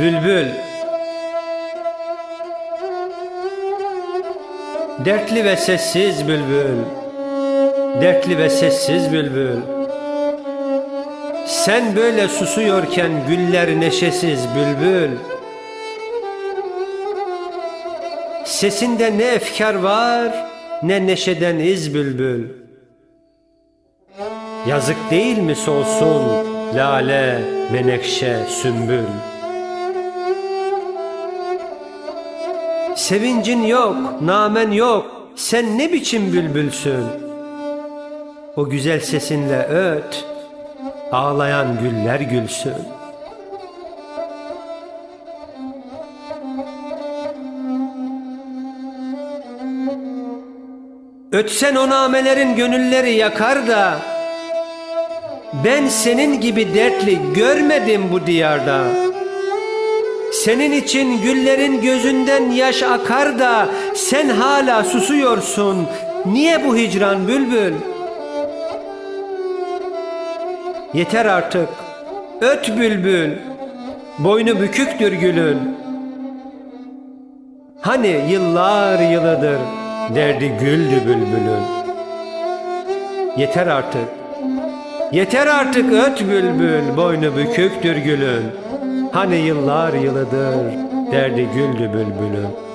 Bülbül. Dertli ve sessiz bülbül. Dertli ve sessiz bülbül. Sen böyle susuyorken güller neşesiz bülbül. Sesinde ne efkar var ne neşeden iz bülbül. Yazık değil mi solsun lale, menekşe, sümbül Sevincin yok, namen yok. Sen ne biçim bülbülsün? O güzel sesinle öt. Ağlayan güller gülsün. Ötsen o namelerin gönülleri yakar da ben senin gibi dertli görmedim bu diyarda. Senin için güllerin gözünden yaş akar da sen hala susuyorsun. Niye bu hicran bülbül? Yeter artık. Öt bülbül. Boynu büküktür gülün. Hani yıllar yılıdır derdi güldü bülbülün. Yeter artık. Yeter artık öt bülbül, boynu büküktür gülün. Hani yıllar yılıdır derdi güldü bülbülün.